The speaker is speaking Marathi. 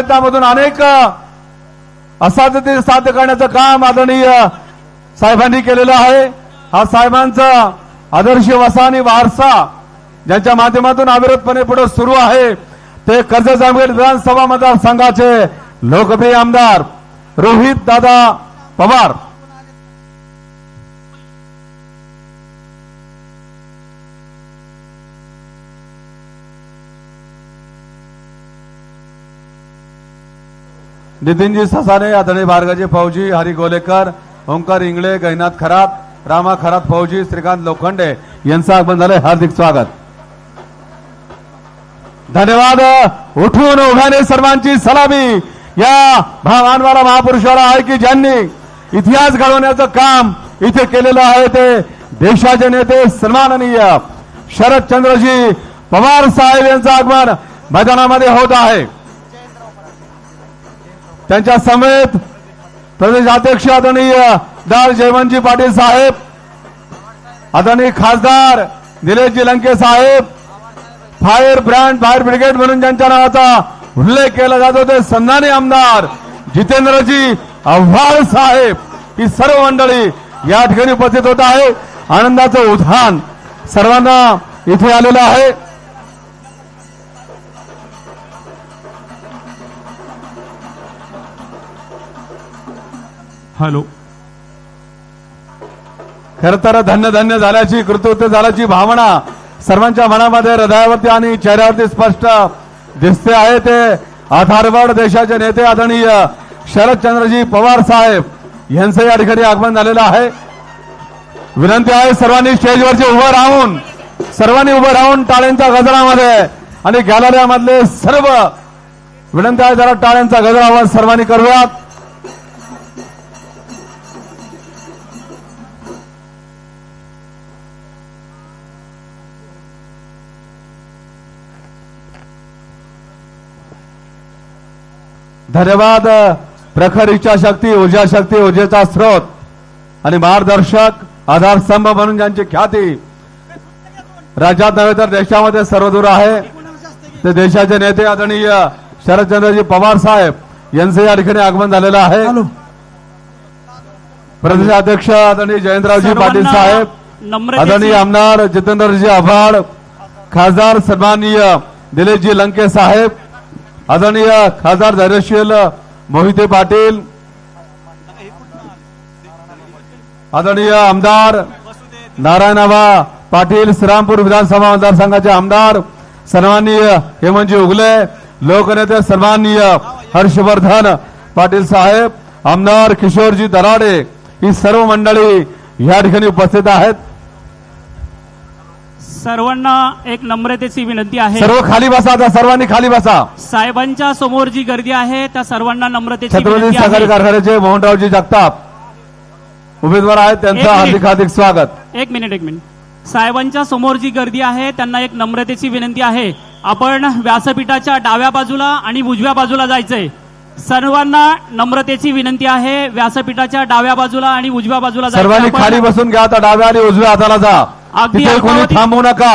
प्रयत्नामधून अनेक असाध्य साध्य करण्याचं काम आदरणीय साहेबांनी केलेलं आहे. हा साहेबांचा आदर्श वसा आणि वारसा ज्यांच्या माध्यमातून अविरतपणे पुढे सुरू आहे ते कर्ज जामखेड विधानसभा मतदारसंघाचे लोकप्रिय आमदार रोहित दादा पवार. नितीनजी ससाने आदरणीय बारगाजी फौजी हरी गोलेकर ओंकार इंगळे गैनाथ खरात रामा खरात फौजी श्रीकांत लोखंडे यांचं आगमन झालंय. हार्दिक स्वागत. धन्यवाद. उठून उभ्याने सर्वांची सलामी. या भावानवाला महापुरुषाला आहे की ज्यांनी इतिहास घडवण्याचं काम इथे केलेलं आहे ते देशाचे नेते सन्माननीय शरदचंद्रजी पवार साहेब यांचं आगमन मैदानामध्ये होत आहे. त्यांच्या समेत प्रदेश अध्यक्ष आदरणीय दार जयवंतजी पाटील साहेब आदरणीय खासदार Nileshji Lanke saheb fire brand fire brigade म्हणून ज्यांच्या नावाचा उल्लेख केला जातो ते सन्मानी आमदार जितेंद्रजी आव्हाड साहेब ही सर्व मंडळी या ठिकाणी उपस्थित होत आहे. आनंदाचं उधान सर्वांना इथे आलेलं आहे. हॅलो. खर तर धन्य धन्य झाल्याची कृतवृत्त झाल्याची भावना सर्वांच्या मनामध्ये हृदयावरती आणि चेहऱ्यावरती स्पष्ट दिसते आहे ते. आधारवड देशाचे नेते आदरणीय शरदचंद्रजी पवार साहेब यांचं या ठिकाणी आगमन झालेलं आहे. विनंती आहे सर्वांनी स्टेजवरचे उभं राहून सर्वांनी उभं राहून टाळ्यांच्या गजरामध्ये आणि गॅलऱ्यामधले सर्व विनंती आहे जरा टाळ्यांचा गजरावर आवाज सर्वांनी करूयात. धन्यवाद प्रखर इच्छाशक्ती ऊर्जा शक्ती ऊर्जेचा स्रोत. आणि मार्गदर्शक आधारस्तंभ म्हणून ज्यांची ख्याती राज्यात नव्हे तर देशामध्ये सर्वदूर आहे. ते देशाचे नेते आदरणीय शरदचंद्रजी पवार साहेब यांचं या ठिकाणी आगमन झालेलं आहे. हॅलो. प्रदेश अध्यक्ष आदरणीय जयंतरावजी पाटील साहेब आदरणीय आमदार जितेंद्रजी आव्हाड खासदार सन्माननीय दिलीपजी लंके साहेब आदरणीय खासदार धैर्यशील मोहिते पाटील आदरणीय आमदार नारायणाबा पाटील श्रीरामपूर विधानसभा मतदारसंघाचे आमदार सन्माननीय हेमंतजी उगले लोकनेते सन्माननीय हर्षवर्धन पाटील साहेब आमदार किशोरजी दराडे ही सर्व मंडळी या ठिकाणी उपस्थित आहेत. सर्वांना एक नम्रतेची विनंती आहे. सर्व खाली बसा आता सर्वांनी खाली बसा. साहेबांच्या समोर जी गर्दी आहे त्या सर्वांना नम्रतेची छत्रपती विनंती सहकारी आहे. कारखान्याचे मोहनरावजी जगताप उमेदवार आहेत एक त्यांचं मिनिट. हार्दिक हार्दिक स्वागत. एक मिनिट एक मिनिट. साहेबांच्या समोर जी गर्दी आहे त्यांना एक नम्रतेची विनंती आहे. आपण व्यासपीठाच्या डाव्या बाजूला आणि उजव्या बाजूला जायचंय. सर्वांना नम्रतेची विनंती आहे. व्यासपीठाच्या डाव्या बाजूला आणि उजव्या बाजूला जायचंय. सर्वांनी आपण- खाली बसून घ्या आता डाव्या आणि उजव्या हाताला जा. अगदी कोणी थांबू नका.